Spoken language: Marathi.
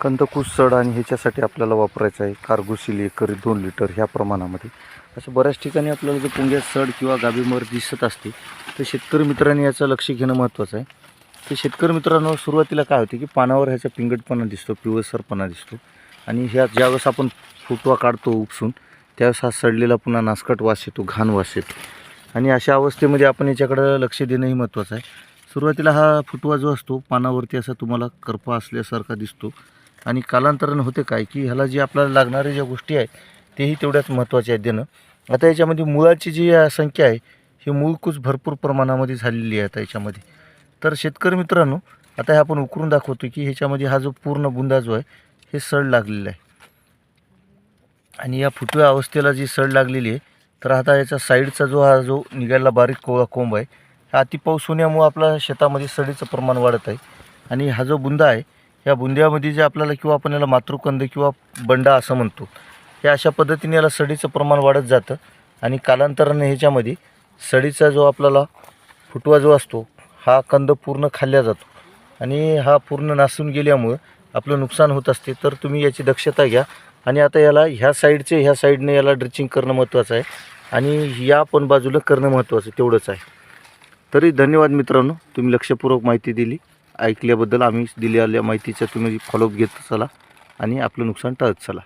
कंदकूस सड आणि ह्याच्यासाठी आपल्याला वापरायचं आहे कार्गोसिल एकरी दोन लिटर ह्या प्रमाणामध्ये. असं बऱ्याच ठिकाणी आपल्याला जर पुंग्या सड किंवा गाभीमर दिसत असते तर शेतकरी मित्रांनी याचं लक्ष घेणं महत्त्वाचं आहे. तर शेतकरी मित्रांनो सुरुवातीला काय होते की पानावर ह्याचा पिंगटपणा दिसतो पिवळसरपणा दिसतो. आणि ह्या ज्यावेळेस आपण फुटवा काढतो उपसून त्यावेळेस हा सडलेला पुन्हा नासकट वास येतो घाण वास येतो. आणि अशा अवस्थेमध्ये आपण याच्याकडं लक्ष देणंही महत्त्वाचं आहे. सुरुवातीला हा फुटवा जो असतो पानावरती असा तुम्हाला करपा असल्यासारखा दिसतो. आणि कालांतरानं होते काय की ह्याला जी आपल्याला लागणाऱ्या ज्या गोष्टी आहेत तेही तेवढ्याच महत्त्वाच्या आहेत देणं. आता याच्यामध्ये मुळाची जी संख्या आहे ही मूळकूच भरपूर प्रमाणामध्ये झालेली आहे आता याच्यामध्ये. तर शेतकरी मित्रांनो आता हे आपण उकरून दाखवतो की ह्याच्यामध्ये हा जो पूर्ण बुंदा जो आहे हे सड लागलेलं आहे. आणि या फुटव्या अवस्थेला जी सड लागलेली आहे तर आता याचा साईडचा जो हा जो निघालेला बारीक कोळा कोंब आहे हा अति पाऊस होण्यामुळं आपल्या शेतामध्ये सडीचं प्रमाण वाढत आहे. आणि हा जो बुंदा आहे या बुंद्यामध्ये जे आपल्याला किंवा आपण याला मातृकंद किंवा बंडा असं म्हणतो हे अशा पद्धतीने याला सडीचं प्रमाण वाढत जातं. आणि कालांतराने ह्याच्यामध्ये सडीचा जो आपल्याला फुटवा जो असतो हा कंद पूर्ण खाल्ला जातो. आणि हा पूर्ण नासून गेल्यामुळं आपलं नुकसान होत असते तर तुम्ही याची दक्षता घ्या. आणि आता याला ह्या साईडचे ह्या साईडने याला ड्रिचिंग करणं महत्त्वाचं आहे. आणि या पण बाजूला करणं महत्त्वाचं तेवढंच आहे. तरी धन्यवाद मित्रांनो तुम्ही लक्षपूर्वक माहिती दिली. ऐकल्याबद्दल आम्ही दिलेल्या माहितीचा तुम्ही फॉलोअप घेत चला. आणि आपलं नुकसान टाळत चला.